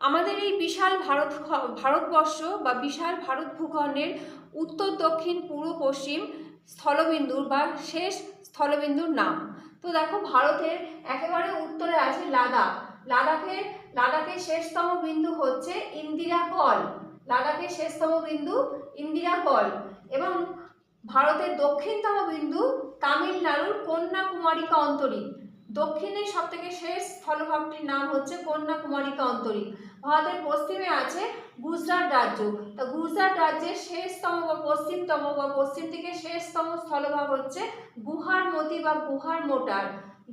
আমাদের এই বিশাল ভারত ভারতবর্ষ বা বিশাল ভারত ভূখণ্ডের উত্তর, দক্ষিণ, পূর্ব, পশ্চিম স্থলবিন্দুর বা শেষ স্থলবিন্দুর নাম। তো দেখো ভারতের একেবারে উত্তরে আছে লাদাখ। লাদাখের লাদাখের শেষতম বিন্দু হচ্ছে ইন্দিরা কল। লাদাখের শেষতম বিন্দু ইন্দিরা কল। এবং ভারতের দক্ষিণতম বিন্দু তামিলনাড়ুর কন্যাকুমারিকা অন্তরীপ দক্ষিণের সব থেকে শেষ স্থলভাগটির নাম হচ্ছে কন্যাকুমারিকা অন্তরীপ ভারতের পশ্চিমে আছে গুজরাট রাজ্য। তা গুজরাট রাজ্যের শেষতম বা পশ্চিমতম বা পশ্চিম থেকে শেষতম স্থলভাগ হচ্ছে গুহার মতি বা গুহার মোটার।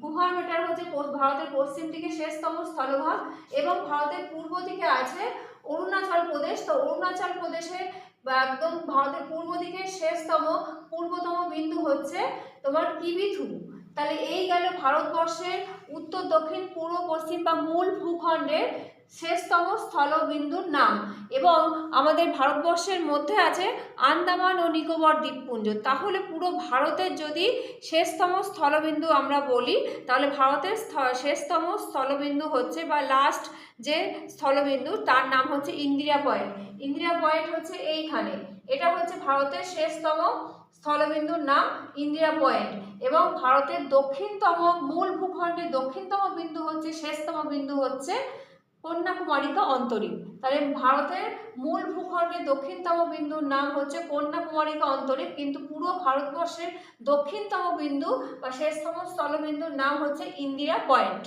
গুহার মোটার হচ্ছে ভারতের পশ্চিম দিকে শেষতম স্থলভাগ এবং ভারতের পূর্ব দিকে আছে অরুণাচল প্রদেশ। তো অরুণাচল প্রদেশের বা একদম ভারতের পূর্ব দিকে শেষতম, পূর্বতম বিন্দু হচ্ছে তোমার কিবিথু তাহলে এই গেল ভারতবর্ষের উত্তর, দক্ষিণ, পূর্ব, পশ্চিম বা মূল ভূখণ্ডের শেষতম স্থলবিন্দুর নাম। এবং আমাদের ভারতবর্ষের মধ্যে আছে আন্দামান ও নিকোবর দ্বীপপুঞ্জ। তাহলে পুরো ভারতের যদি শেষতম স্থলবিন্দু আমরা বলি, তাহলে ভারতের শেষতম স্থলবিন্দু হচ্ছে বা লাস্ট যে স্থলবিন্দু, তার নাম হচ্ছে ইন্দিরা পয়েন্ট। ইন্দিরা পয়েন্ট হচ্ছে এইখানে। এটা হচ্ছে ভারতের শেষতম স্থলবিন্দুর নাম ইন্দিরা পয়েন্ট এবং ভারতের দক্ষিণতম মূল ভূখণ্ডের দক্ষিণতম বিন্দু হচ্ছে, শেষতম বিন্দু হচ্ছে কন্যাকুমারিকা অন্তরীপ তাহলে ভারতের মূল ভূখণ্ডের দক্ষিণতম বিন্দুর নাম হচ্ছে কন্যাকুমারিকা অন্তরীপ কিন্তু পুরো ভারতবর্ষের দক্ষিণতম বিন্দু বা শেষতম স্থলবিন্দুর নাম হচ্ছে ইন্দিরা পয়েন্ট।